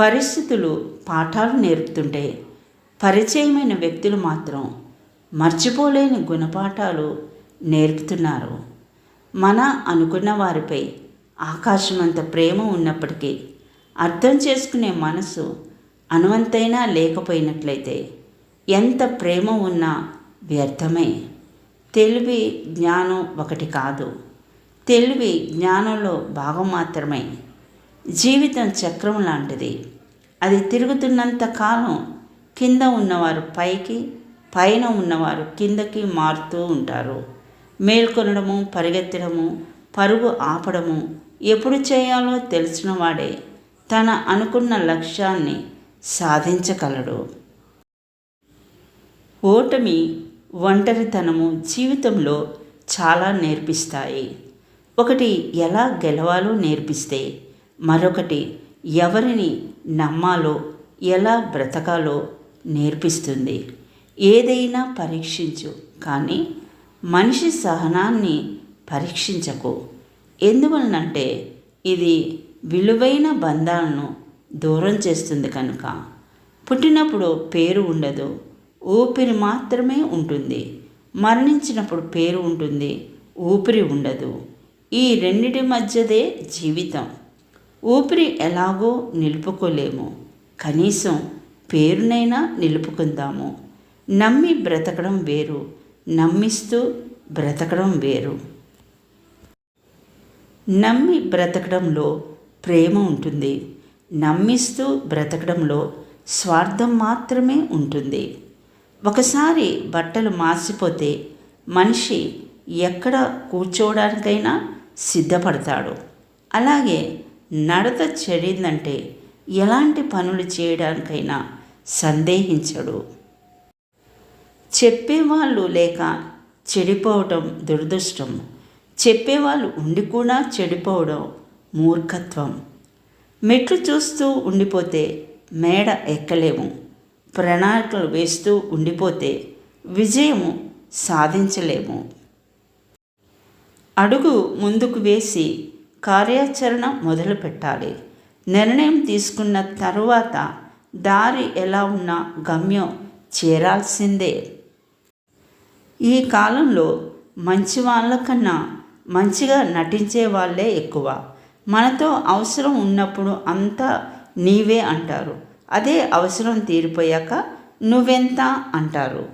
పరిస్థితులు పాఠాలు నేర్పుతుంటే పరిచయమైన వ్యక్తులు మాత్రం మర్చిపోలేని గుణపాఠాలు నేర్పుతున్నారు. మన అనుకున్న వారిపై ఆకాశమంత ప్రేమ ఉన్నప్పటికీ అర్థం చేసుకునే మనసు అనువంతైనా లేకపోయినట్లయితే ఎంత ప్రేమ ఉన్నా వ్యర్థమే. తెలివి జ్ఞానం ఒకటి కాదు. తెలివి జ్ఞానంలో భాగం మాత్రమే. జీవితం చక్రం లాంటిది. అది తిరుగుతున్నంత కాలం కింద ఉన్నవారు పైకి పైన ఉన్నవారు కిందకి మారుతూ ఉంటారు. మేల్కొనడము పరిగెత్తడము పరుగు ఆపడము ఎప్పుడు చేయాలో తెలిసిన వాడే తన అనుకున్న లక్ష్యాన్ని సాధించగలడు. ఓటమి ఒంటరితనము జీవితంలో చాలా నేర్పిస్తాయి. ఒకటి ఎలా గెలవాలో నేర్పిస్తే మరొకటి ఎవరిని నమ్మాలో ఎలా బ్రతకాలో నేర్పిస్తుంది. ఏదైనా పరీక్షించు కానీ మనిషి సహనాన్ని పరీక్షించకు. ఎందువలనంటే ఇది విలువైన బంధాలను దూరం చేస్తుంది కనుక. పుట్టినప్పుడు పేరు ఉండదు ఊపిరి మాత్రమే ఉంటుంది. మరణించినప్పుడు పేరు ఉంటుంది ఊపిరి ఉండదు. ఈ రెండిటి మధ్యదే జీవితం. ఊపిరి ఎలాగో నిలుపుకోలేము. కనీసం పేరునైనా నిలుపుకుందాము. నమ్మి బ్రతకడం వేరు. నమ్మిస్తూ బ్రతకడం వేరు. నమ్మి బ్రతకడంలో ప్రేమ ఉంటుంది. నమ్మిస్తూ బ్రతకడంలో స్వార్థం మాత్రమే ఉంటుంది. ఒకసారి బట్టలు మార్చిపోతే మనిషి ఎక్కడ కూర్చోవడానికైనా సిద్ధపడతాడు. అలాగే నడత చెడిందంటే ఎలాంటి పనులు చేయడానికైనా సందేహించడు. చెప్పేవాళ్ళు లేక చెడిపోవటం దురదృష్టం. చెప్పేవాళ్ళు ఉండి కూడా చెడిపోవడం మూర్ఖత్వం. మెట్లు చూస్తూ ఉండిపోతే మేడ ఎక్కలేము. ప్రణాళికలు వేస్తూ ఉండిపోతే విజయము సాధించలేము. అడుగు ముందుకు వేసి కార్యాచరణ మొదలు పెట్టాలి నిర్ణయం తీసుకున్న తరువాత దారి ఎలా ఉన్నా గమ్యం చేరాల్సిందే. ఈ కాలంలో మంచి వాళ్ళకన్నా మంచిగా నటించే వాళ్ళే ఎక్కువ. మనతో అవసరం ఉన్నప్పుడు అంతా నీవే అంటారు. అదే అవసరం తీరిపోయాక నువ్వెంత అంటారు?